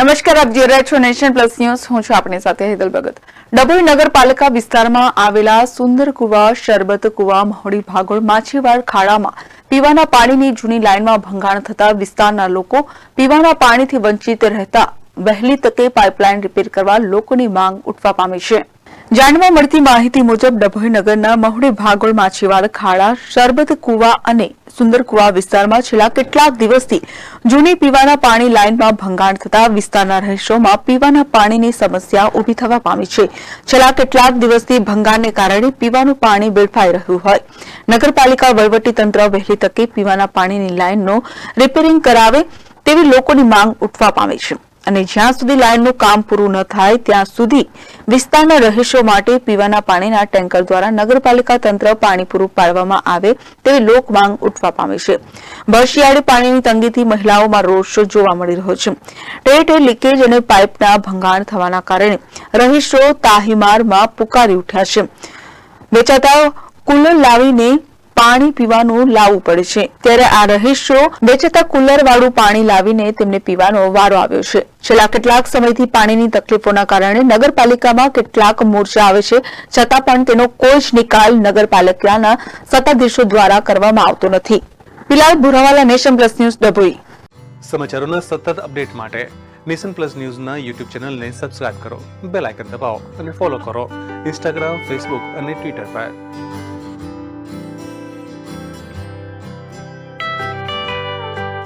નમસ્કાર, આપ જોઈ રહ્યા છો નેશન પ્લસ ન્યૂઝ. હું છું આપની સાથે હેદલ ભગત. ડભોઈ નગરપાલિકા વિસ્તારમાં આવેલા સુંદર કુવા શરબત કુવા મહોડી ભાગોળ માછીવાડ ખાડામાં પીવાના પાણીની જૂની લાઇનમાં ભંગાણ થતા વિસ્તારના લોકો પીવાના પાણીથી વંચિત રહેતા વહેલી તકે પાઇપલાઇન રિપેર કરવા લોકોની માંગ ઉઠવા પામી છે. જાણવા મળતી માહિતી મુજબ ડભોઈ નગરના મહુડી ભાગોળ માછીવાડ ખાડા, શરબત, કુવા અને સુંદર કુવા વિસ્તારમાં છેલ્લા કેટલાક દિવસથી જૂની પીવાના પાણી લાઇનમાં ભંગાણ થતા વિસ્તારના રહેશોમાં પીવાના પાણીની સમસ્યા ઊભી થવા પામી છે. છેલ્લા કેટલાક દિવસથી ભંગાણને કારણે પીવાનું પાણી વેડફાઈ રહ્યું હોય. નગરપાલિકા વહીવટીતંત્ર વહેલી તકે પીવાના પાણીની લાઇનનો રિપેરિંગ કરાવે તેવી લોકોની માંગ ઉઠવા પામી છે. અને જ્યાં સુધી લાઇનનું કામ પૂરું ન થાય, ત્યાં સુધી વિસ્તારના રહીશો માટે પીવાના પાણીના ટેન્કર દ્વારા નગરપાલિકા તંત્ર પાણી પૂરું પાડવામાં આવે તેવી લોક માંગ ઉઠવા પામી છે. બરશિયાળી પાણીની તંગીથી મહિલાઓમાં રોષ જોવા મળી રહ્યો છે. ટેર ટેર લીકેજ અને પાઇપના ભંગાણ થવાના કારણે રહીશો તાહીમારમાં પુકારી ઉઠ્યા છે. વેચાતા કુલર લાવીને પાણી પીવાનું લાવવું પડે છે. ત્યારે આ રહીશો વેચાતા કુલર વાળું પાણી લાવીને તેમને પીવાનો વારો આવ્યો છે. છેલ્લા કેટલાક સમયથી પાણીની તકલીફોના કારણે નગરપાલિકામાં કેટલાક મોરચા આવે છે. છતાં પણ તેનો કોઈ જ નિકાલ નગરપાલિકાના સત્તાધીશો દ્વારા કરવામાં આવતો નથી. Bilal Bhurawala, nation plus news, Dabhoi. સમાચારોના સતત અપડેટ માટે નેશન પ્લસ ન્યૂઝના યુટ્યુબ ચેનલને સબસ્ક્રાઇબ કરો, બેલ આઇકન દબાવો અને ફોલો કરો. ઇન્સ્ટાગ્રામ, ફેસબુક અને ટ્વિટર પર.